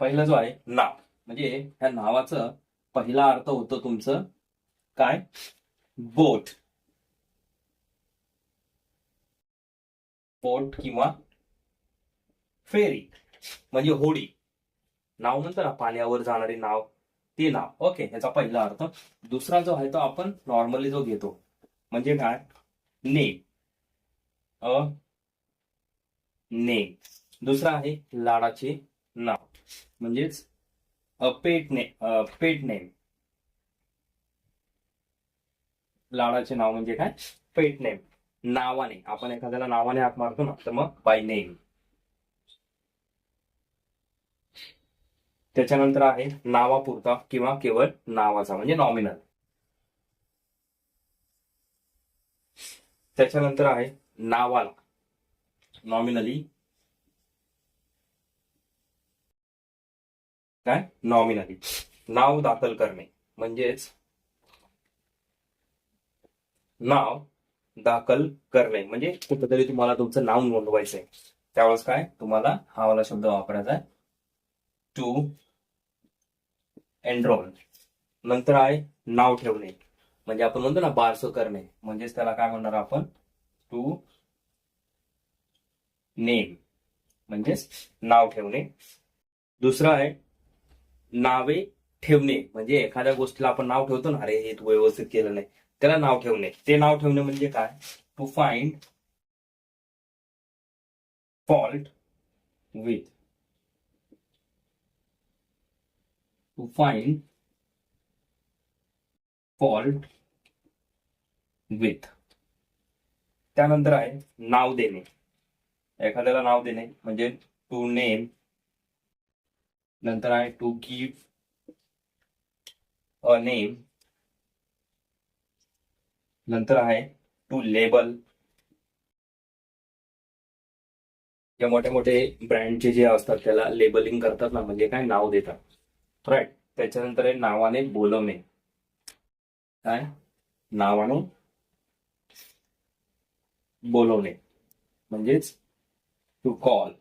पहिला जो आहे नाव. म्हणजे ह्या नावाचं पहिला अर्थ होतो तुमचं काय? बोट. बोट किंवा फेरी. म्हणजे होडी. नाव म्हणतो ना पाण्यावर जाणारे नाव ते नाव. ओके ह्याचा पहिला अर्थ. दुसरा जो आहे तो आपण नॉर्मली जो घेतो म्हणजे काय? नेम अ नेम दुसरा आहे लाडाचे नाव. म्हणजेच अ पेट ने पेट नेम लाडाचे नाव म्हणजे काय? पेट नेम नावाने. आपण एखाद्याला नावाने हात मारतो ना तर मग बाय नेम त्याच्यानंतर आहे नावापुरता किंवा केवळ नावाचा म्हणजे नॉमिनल त्याच्यानंतर आहे नावाला. नॉमिनली काय? नॉमिनली नाव दाखल करणे. म्हणजेच नाव दाखल करणे. म्हणजे कुठेतरी तुम्हाला तुमचं नाव नोंदवायचं आहे. त्यावेळेस काय? तुम्हाला हा वाला शब्द वापरायचा आहे. टू एनरोल नंतर आहे नाव ठेवणे. म्हणजे आपण म्हणतो ना बारसं करणे. म्हणजेच त्याला काय म्हणणार आपण? टू नेम म्हणजेच नाव ठेवणे. दुसरं आहे नावे ठेवणे. म्हणजे एखाद्या गोष्टीला आपण नाव ठेवतो ना अरे हे तू व्यवस्थित केलं नाही त्याला नाव ठेवणे. ते नाव ठेवणे म्हणजे काय? To find fault with to find fault with त्यानंतर आहे नाव देणे. एखाद्याला नाव देणे म्हणजे टू नेम नंतर आहे टू गिव्ह अ नेम नंतर आहे टू लेबल जे मोठे मोठे ब्रँडचे जे असतात त्याला लेबलिंग करतात ना म्हणजे काय? नाव देतात. राईट त्याच्यानंतर आहे नावाने बोलवणे. काय? नावाने बोलवणे. म्हणजेच टू कॉल